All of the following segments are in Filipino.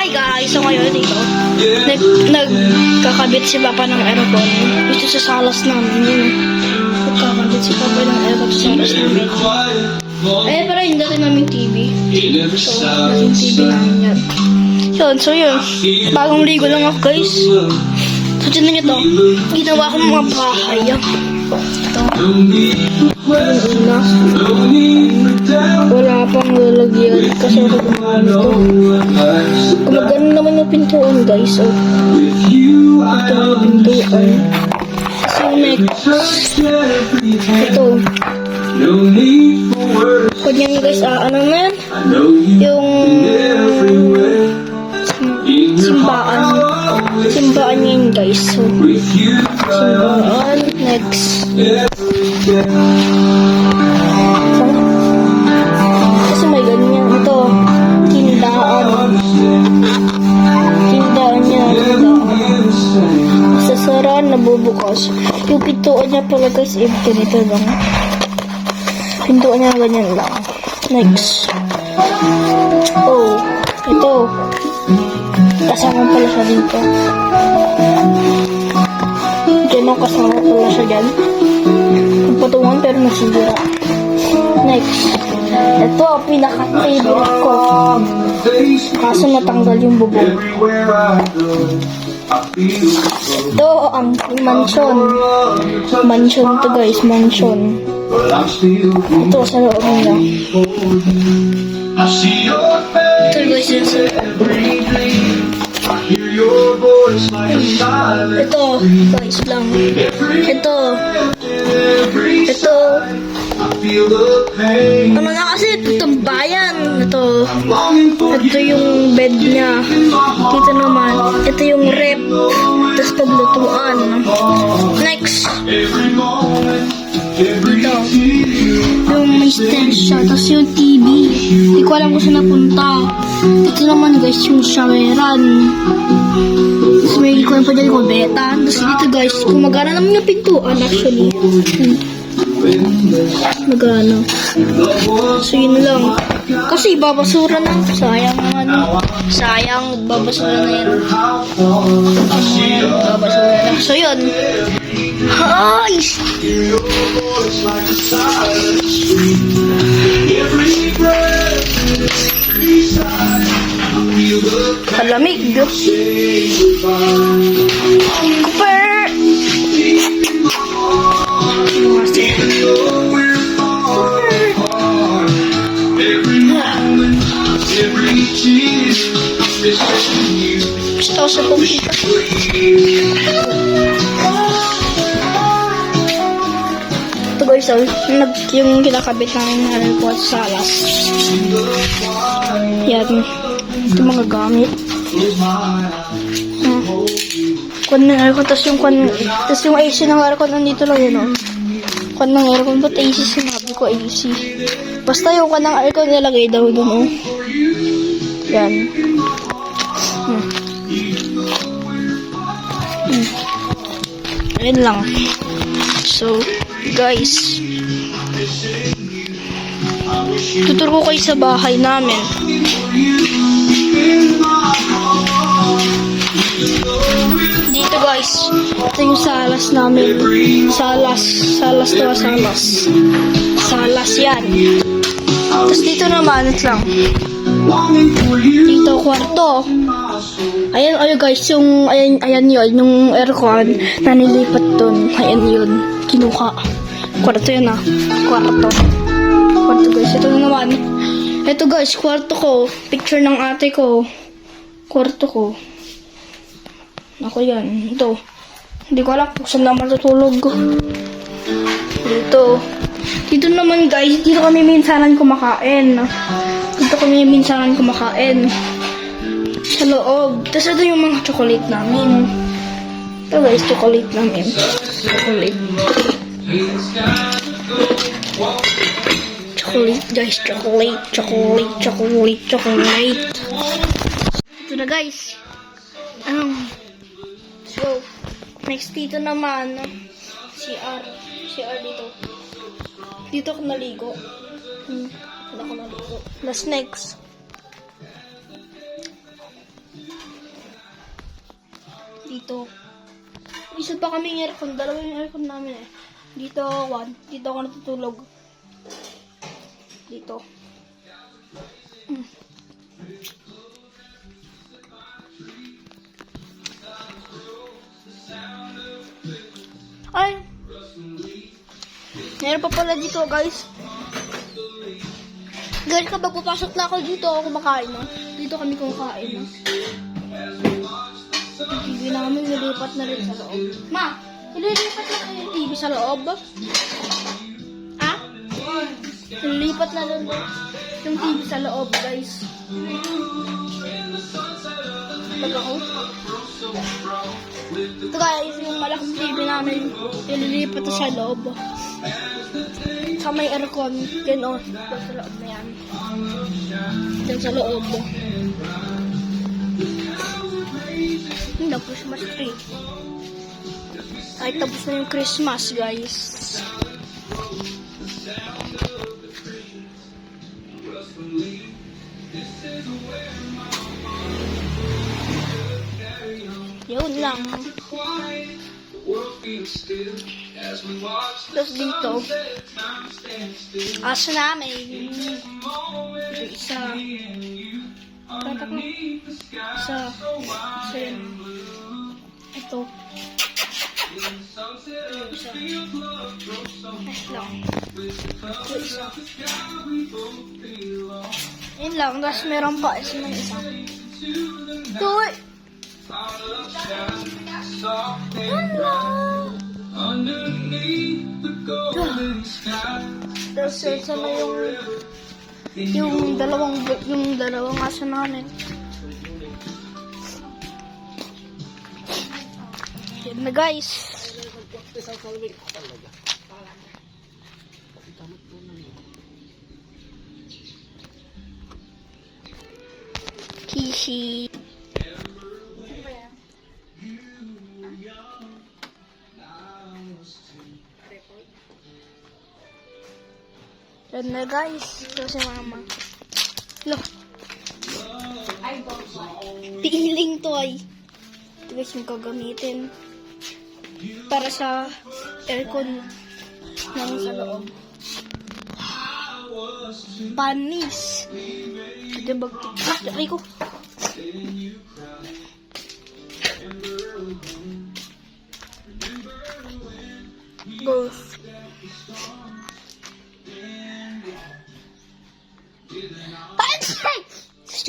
Hi guys! So ngayon dito, nag, nagkakabit si Papa ng aircon. Dito sa salas namin. Nagkakabit si Papa ng aircon sa salas namin. Eh, pero hindi natin namin TV. So, natin TV namin yan. Yun, so yun. Bagong ligo lang ako guys. So, tinan nyo to. Ginawa ko mga bahay. Ito. Yung una. Wala pang lalagyan kasi ako gumawa nito. Gumagano naman yung pintuan guys. So, ito yung pintuan. So, next. Ito. Kanyang guys, ah, ano na yan? Yung simbaan. Simbaan yan guys. So, simbaan. Next. Nabubukas. Yung pintuan niya pala guys, empty nito lang. Pintuan niya ganyan lang. Next. Oh, ito. Kasama pala siya dito. Diyan ang kasama pala siya dyan. Patungan pero nasira. Next. Ito pinaka-favorite ko. Kaso natanggal yung bubong. Ito ang mansion. Mansion to guys, mansion. Ito sa loob nila. Ito guys, yun sa Ito, guys lang. Ito. Ito. Ano na kasi, ito tambayan. Ito. Ito yung bed niya. Dito naman. Ito yung rep. Tapos paglutuan. Next. Dito. Yung may stand siya. Tapos yung TV. Hindi ko alam kung saan napunta. Ito naman guys, yung showeran. Tapos may ikuan pa dyan yung beta. Tapos dito guys, gumagana naman yung pintuan actually. Hmm. Magana. So yun lang. Kasi babasura na. Sayang ang ano. Sayang, babasura na. Ayan, babasura na. So yun. Hi! Kalamig. Cooper! Gusto ko sa. Ito guys, oh, nag, yung kinakabit namin na airport sa alas. Yan. Ito mga gamit. Hmm. Kwan ng aircon, tapos yung kwan, tapos yung AC ng aircon nandito lang yun, oh. Kwan ng aircon, ba't AC sinabi ko AC? Basta yung kwan ng aircon nilagay daw dun, oh. Yan. Hmm. Hmm. Ayun lang. So, guys. Tuturo ko kayo sa bahay namin. Dito guys, ito yung salas namin. Salas, salas to salas. Salas yan. Tapos dito naman, ito lang. Dito, kwarto. Ayan, ayan guys, yung, ayan, ayan yun, yung aircon na nilipat dun. Ayan yun, kinuha. Kwarto yun ah, kwarto. Kwarto guys, ito na naman. Ito guys, kwarto ko. Picture ng ate ko. Kwarto ko. Ako yan, ito. Hindi ko alam kung saan na matutulog. Dito. Dito naman guys, dito kami minsanan kumakain. Dito kami minsanan kumakain. Sa loob. Tapos ito yung mga chocolate namin. Ito guys, chocolate namin. Chocolate. Chocolate guys, chocolate, chocolate, chocolate, chocolate. Ito na guys. Um, so, next dito naman, CR. CR dito. Dito ako naligo. Hmm. Dito ako naligo. The snakes. Dito. Isa pa kaming aircon. Dalawa yung aircon namin eh. Dito, one. Dito ako natutulog. Dito. Hmm. Meron pa pala dito, guys. Guys, kapag papasok na ako dito, ako kumakain, no? Dito kami kumakain, no? Yung TV namin, nilipat na rin sa loob. Ma, nililipat na kayo yung TV sa loob? Ha? Nilipat na rin yung TV sa loob, guys. Pag ako. Ito guys, yung malaking TV namin, nililipat na sa loob. Sa may aircon, yan o, doon sa loob na yan. Diyan sa loob. Hindi, Christmas tree. Ay, tapos na yung Christmas, guys. Yun lang. Tapos dito, aso namin. Isa. Tatak na. Isa. Isa yan. Ito. Isa. Ay, lang. Ito isa. Yun lang. Tapos meron pa. Isa may isa. Ito. Hello. Tapos isa na yung yung dalawang yung dalawang aso namin. Yan na guys. Kishi. Na guys. Ito si mama. Look. Piling toy. Ito guys yung gagamitin. Para sa aircon ng sa loob. Panis. Ito bag... Ah, ay ko. Goes.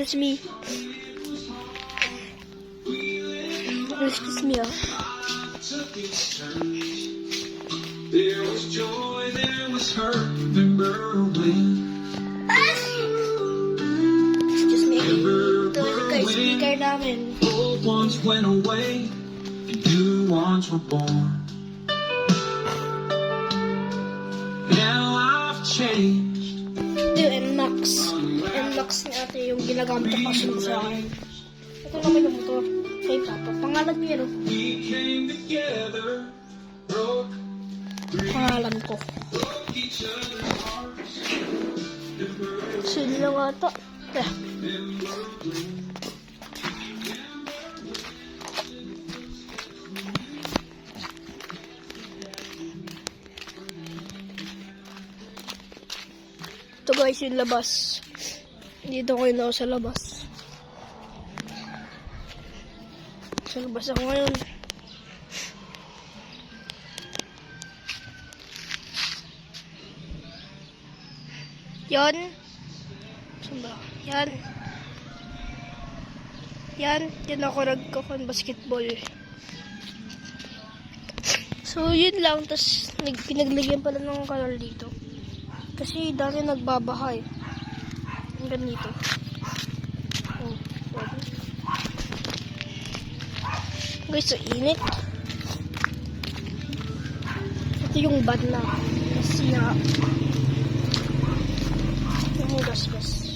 just me. It's just me. There was joy, there was hurt and. It's just me. Those guys speak right now and old ones went away and new ones were born. Now I've changed. Doing Max and NMAX ni ate yung ginagamit ko kasi sa akin. Ito naman yung motor. Kay Papa. Pangalan niya, no? Pangalan ko. Sino lang ata. Eh. Ito guys yung labas. Dito ko yun ako sa labas. Sa labas ako ngayon. Yon. Saan ba? Yan. Yan. Yan ako nagkakon basketball. So, yun lang. Tapos, nag, pinaglagyan pala ng color dito. Kasi dati nagbabahay. Ang ganito. Oh, pwede. Guys, so init. Ito yung bad na. Kasi na, yung gas-gas.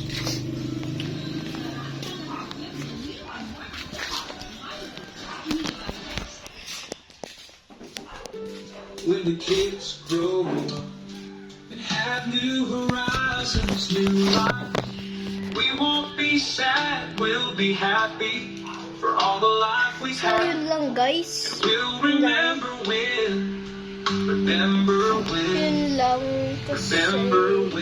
When the kids grow up and have new horizons, new life, we won't be sad, we'll be happy. for all the life we've So, had. yun lang guys. We'll remember when, remember when, Yun lang. Kasi, remember when.